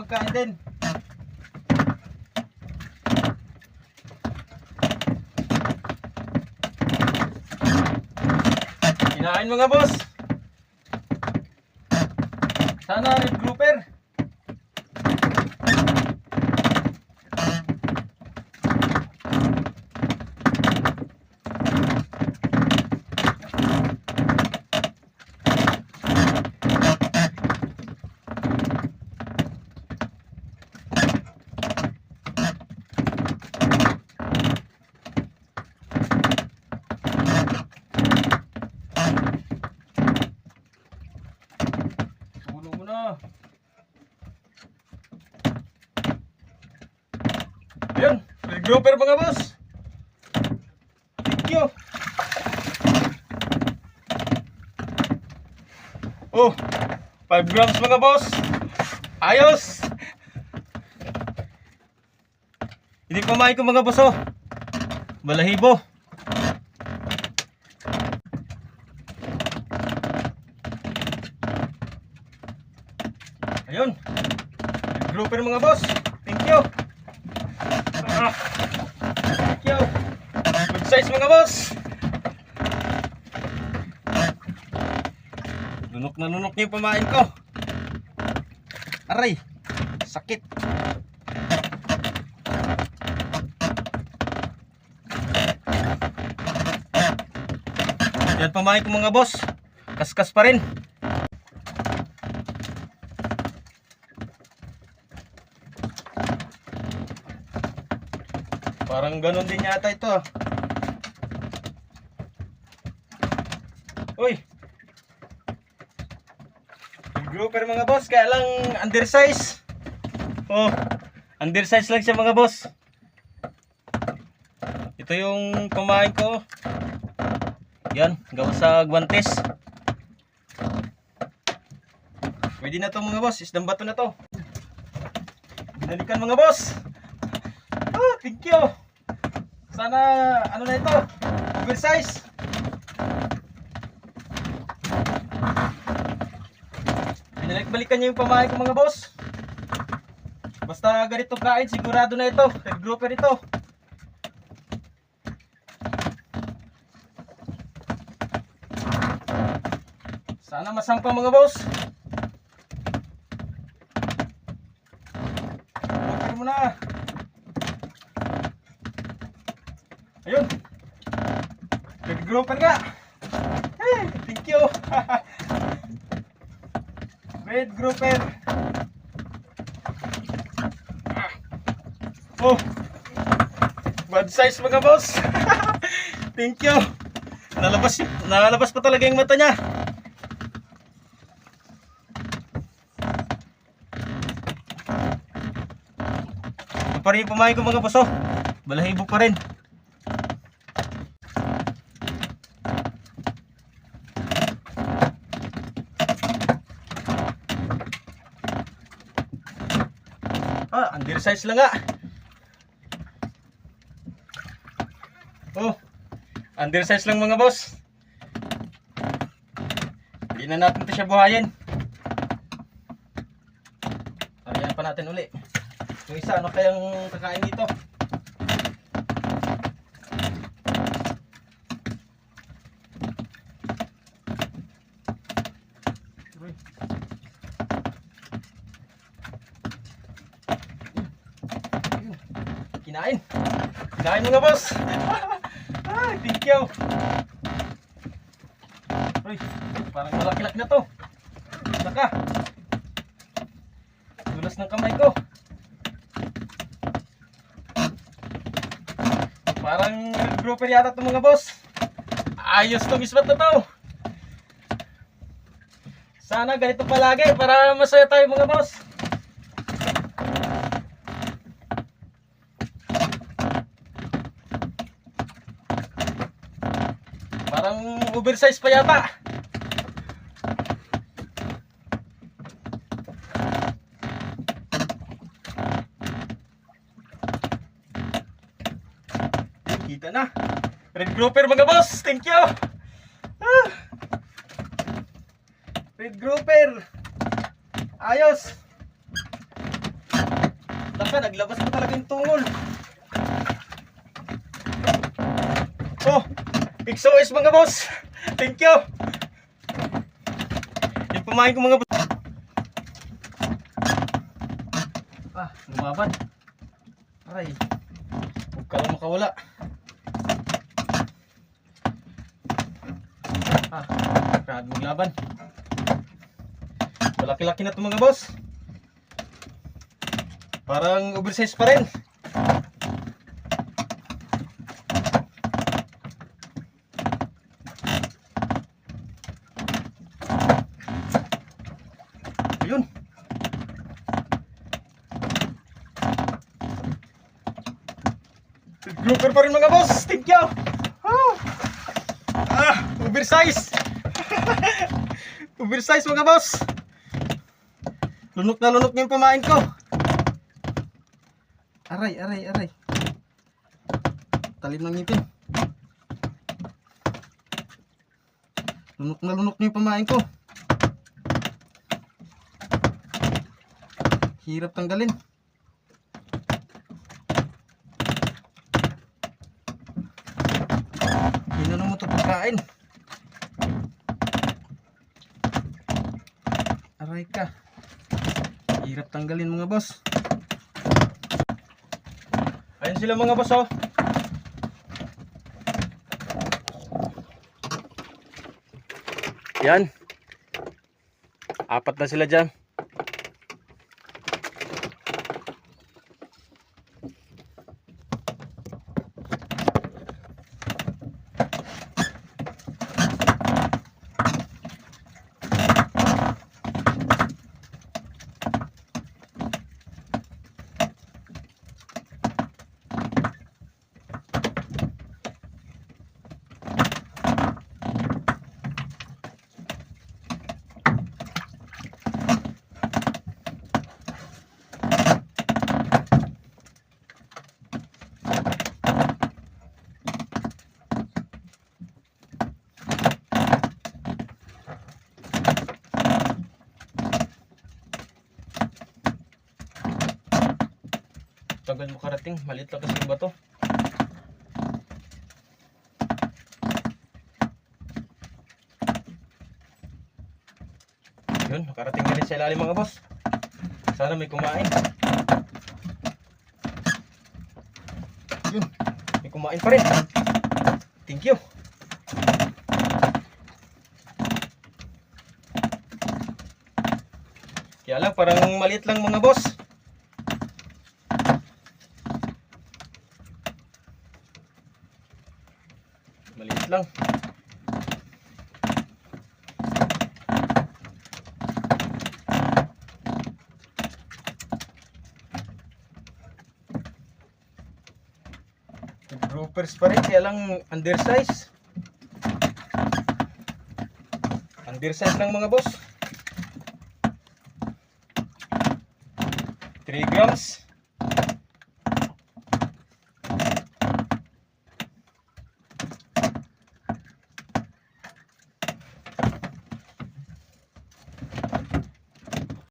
Pagkain din. Kinain mga boss. Sana red grouper. Tulong mo na. Ayun, grouper mga boss. Thank you. Oh, 5 grams mga boss. Ayos. Hindi pa main ko mga boss oh. Balahibo. Ayun. Grouper mga boss. Thank you. Ah, Thank you. Good size mga boss. Nunok na nunok niyo pamain ko. Aray. Sakit. Yan pamain ko mga boss. Kaskas pa rin. Parang ganun din yata ito. Uy. Grouper mga boss, kaya lang undersize. Oh, undersize lang siya mga boss. Ito yung kumain ko. Yan, gawa sa guantes. Pwede na to mga boss, isdang bato na to. Binalikan mga boss. Ah, thank you. Sana ano na ito? Oversize. Binalik-balikan niyo yung pamahay ko mga boss. Basta ganito kain, sigurado na ito. Red grouper ito. Sana masampang mga boss. Okay mo na. Ayun. Red grouper nga. Hey, thank you. Red grouper. Ah. Oh. Bad size mga boss. thank you. Nalabas, nalabas pa talaga yung mata niya. Ito pa rin yung pamain ko mga boss oh. Balahibo pa rin. Undersize lang nga. Oh, undersize lang mga boss. Hindi na natin ito siya buhayin. Ariyan pa natin uli. Yung isa, ano kayang kakain dito? Kinain. Kinain mga boss. Ay, thank you. Uy, parang malaki-laki na to. Saka. Dulas ng kamay ko. Parang grouper yata to mga boss. Ayos tong isbat na to. Sana ganito palagi para masaya tayo mga boss. Parang oversize pa yata. Kita na. Red grouper mga boss. Thank you. Ah. Red grouper. Ayos. Laka, naglabas pa talaga yung tungol. Oh, XOS mga boss. Thank you. Yung pamain ko mga boss. Ah, lumaban. Aray. Huwag ka lang makawala. Ah, grabe maglaban. Malaki-laki na ito mga boss. Parang oversize pa rin. Ayun. Grouper pa rin mga boss. Thank you. Ah, ah oversize. oversize mga boss. Lunok na lunok na yung pamain ko. Aray, aray, aray. Talim ng ngipin. Lunok na lunok na yung pamain ko. Hirap tanggalin. Pagkain. Aray ka. Hirap tanggalin mga boss. Ayun sila mga boss oh. Yan. Apat na sila dyan. Tagal mo karating, maliit lang kasi yung bato. Yun, nakarating na sa ilalim mga boss. Sana may kumain. Yun, may kumain pa rin. Thank you. Kaya lang, parang maliit lang mga boss. Maliit lang. Groupers pa rin, kaya lang undersize. Undersize lang mga boss. 3 grams.